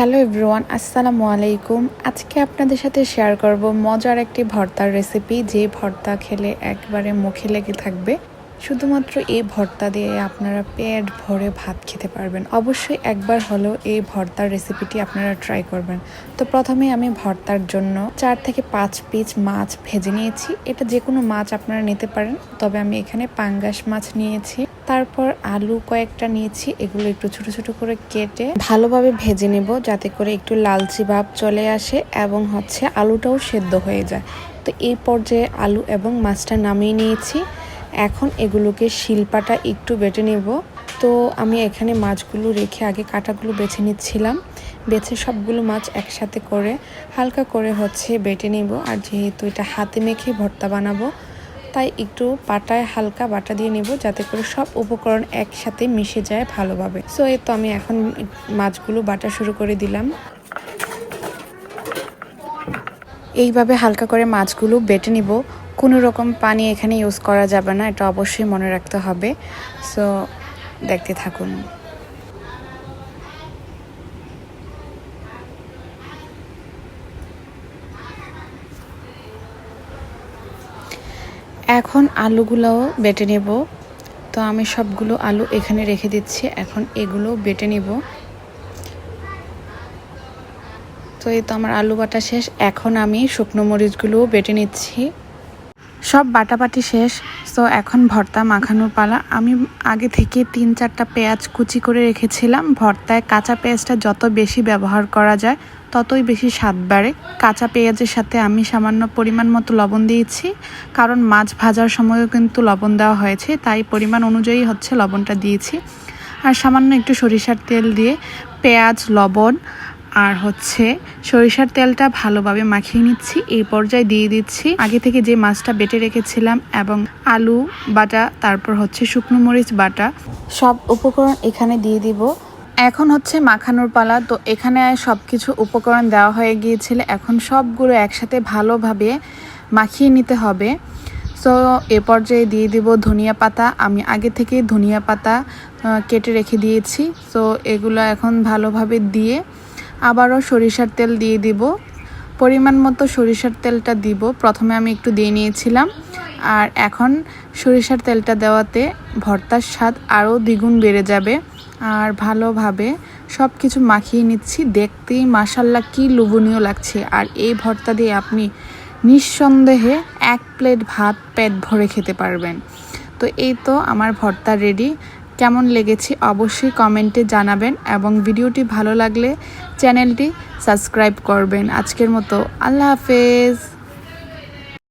Hello everyone আসসালামু আলাইকুম আজকে আপনাদের সাথে শেয়ার করব মজার একটি ভর্তার রেসিপি যে ভর্তা খেলে একবারে মুখে লেগে থাকবে। শুধুমাত্র এই ভর্তা দিয়ে আপনারা পেট ভরে ভাত খেতে পারবেন। অবশ্যই একবার হলেও এই ভর্তার রেসিপিটি আপনারা ট্রাই করবেন। তো প্রথমে আমি ভর্তার জন্য চার থেকে পাঁচ পিস মাছ ভেজে নিয়েছি। এটা যে কোনো মাছ আপনারা নিতে পারেন, তবে আমি এখানে পাঙ্গাস মাছ নিয়েছি। তারপর আলু কয়েকটা নিয়েছি, এগুলো একটু ছোট ছোট করে কেটে ভালোভাবে ভেজে নেব যাতে করে একটু লালচি ভাব চলে আসে এবং হচ্ছে আলুটাও সেদ্ধ হয়ে যায়। তো এই পর্যায়ে আলু এবং মাছটা নামিয়ে নিয়েছি। এখন এগুলোকে শিল্পাটা একটু বেটে নেব। তো আমি এখানে মাছগুলো রেখে আগে কাটাগুলো বেছে নিচ্ছিলাম। বেছে সবগুলো মাছ একসাথে করে হালকা করে হচ্ছে বেটে নেব। আর যেহেতু এটা হাতে মেখে ভর্তা বানাবো তাই একটু পাটায় হালকা বাটা দিয়ে নেব যাতে করে সব উপকরণ একসাথে মিশে যায় ভালোভাবে। সো এই তো আমি এখন মাছগুলো বাটা শুরু করে দিলাম। এইভাবে হালকা করে মাছগুলো বেটে নিব। কোনো রকম পানি এখানে ইউজ করা যাবে না, এটা অবশ্যই মনে রাখতে হবে। সো দেখতে থাকুন। এখন আলুগুলোও বেটে নেব। তো আমি সবগুলো আলু এখানে রেখে দিচ্ছি। এখন এগুলো বেটে নেব। তো এই তো আমার আলু বাটা শেষ। এখন আমি শুকনো মরিচগুলোও বেটে নিচ্ছি। সব বাটাবাটি শেষ তো এখন ভর্তা মাখানোর পালা। আমি আগে থেকে তিন চারটা পেঁয়াজ কুচি করে রেখেছিলাম। ভর্তায় কাঁচা পেঁয়াজটা যত বেশি ব্যবহার করা যায়, ততই বেশি স্বাদ বাড়ে। কাঁচা পেঁয়াজের সাথে আমি সামান্য পরিমাণ মতো লবণ দিয়েছি, কারণ মাছ ভাজার সময়ও কিন্তু লবণ দেওয়া হয়েছে, তাই পরিমাণ অনুযায়ী হচ্ছে লবণটা দিয়েছি। আর সামান্য একটু সরিষার তেল দিয়ে পেঁয়াজ, লবণ আর হচ্ছে সরিষার তেলটা ভালোভাবে মাখিয়ে নিচ্ছি। এই পর্যায়ে দিয়ে দিচ্ছি। আগে থেকে যে মাছটা বেটে রেখেছিলাম এবং আলু বাটা, তারপর হচ্ছে শুকনো মরিচ বাটা, সব উপকরণ এখানে দিয়ে দিব। এখন হচ্ছে মাখানোর পালা। তো এখানে সব কিছু উপকরণ দেওয়া হয়ে গিয়েছিল। এখন সবগুলো একসাথে ভালোভাবে মাখিয়ে নিতে হবে। সো, এ পর্যায়ে দিয়ে দিব ধনিয়া পাতা। আমি আগে থেকে ধনিয়া পাতা কেটে রেখে দিয়েছি। সো, এগুলো এখন ভালোভাবে দিয়ে আবারও সরিষার তেল দিয়ে দিব। পরিমাণ মতো সরিষার তেলটা দিব। প্রথমে আমি একটু দিয়ে নিয়েছিলাম। আর এখন সরিষার তেলটা দেওয়াতে ভর্তার স্বাদ আরও দ্বিগুণ বেড়ে যাবে। আর ভালোভাবে সব কিছু মাখিয়ে নিচ্ছি। দেখতেই মাসাল্লা কি লোভনীয় লাগছে। আর এই ভর্তা দিয়ে আপনি নিঃসন্দেহে এক প্লেট ভাত পেট ভরে খেতে পারবেন। তো এই তো আমার ভর্তা রেডি। কেমন লেগেছে অবশ্যই কমেন্টে জানাবেন এবং ভিডিওটি ভালো লাগলে চ্যানেলটি সাবস্ক্রাইব করবেন। আজকের মতো আল্লাহ হাফেজ।